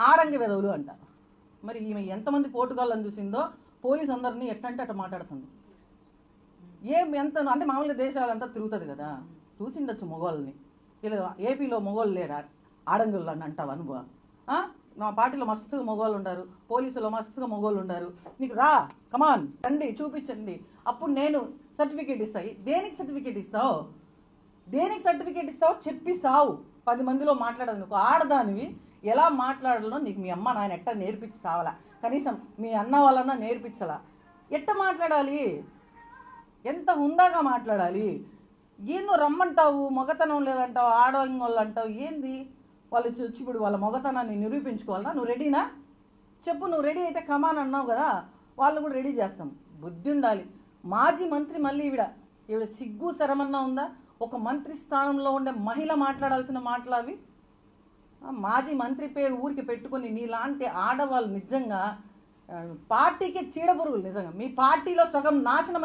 ఆడంగి వెదవులు అంట. మరి ఈమె ఎంతమంది పోటుగాళ్ళని చూసిందో పోలీస్ అందరినీ ఎట్టంటే అట్లా మాట్లాడుతుంది. ఏం ఎంత అంటే మామూలుగా దేశాలంతా తిరుగుతుంది కదా. చూసిండొచ్చు మొగోళ్ళని. ఇలా ఏపీలో మొగోళ్ళు లేరా? ఆడంగుళ్ళు అని అంటావు నువ్వు? మా పార్టీలో మస్తుగా మొగోళ్ళు ఉండారు. పోలీసులో మస్తుగా మొగోళ్ళు ఉండారు. నీకు రా కమాన్ రండి చూపించండి. అప్పుడు నేను సర్టిఫికేట్ ఇస్తాయి దేనికి సర్టిఫికేట్ ఇస్తావు? దేనికి సర్టిఫికేట్ ఇస్తావు? చెప్పి సావు. పది మందిలో మాట్లాడదు నువ్వు. ఆడదానివి ఎలా మాట్లాడాలో నీకు మీ అమ్మ నాయన ఎట్ట నేర్పించి సావాలా? కనీసం మీ అన్న వాళ్ళన్నా నేర్పించాలా? ఎట్ట మాట్లాడాలి? ఎంత హుందాగా మాట్లాడాలి? ఏందో రమ్మంటావు మొగతనం లేదంటావు ఆడవాళ్ళు అంటావు ఏంది? వాళ్ళు వచ్చి ఇప్పుడు వాళ్ళ మొగతనాన్ని నిరూపించుకోవాలన్నా నువ్వు రెడీనా? చెప్పు నువ్వు రెడీ అయితే కమాన్ అన్నావు కదా వాళ్ళు కూడా రెడీ చేస్తాం. బుద్ధి ఉండాలి మాజీ మంత్రి మళ్ళీ ఈవిడ. ఈవిడ సిగ్గు శరమన్నా ఉందా? ఒక మంత్రి స్థానంలో ఉండే మహిళ మాట్లాడాల్సిన మాటలు అవి? మాజీ మంత్రి పేరు ఊరికి పెట్టుకుని నీలాంటి ఆడవాళ్ళు నిజంగా పార్టీకి చీడపురుగులు నిజంగా. మీ పార్టీలో సగం నాశనం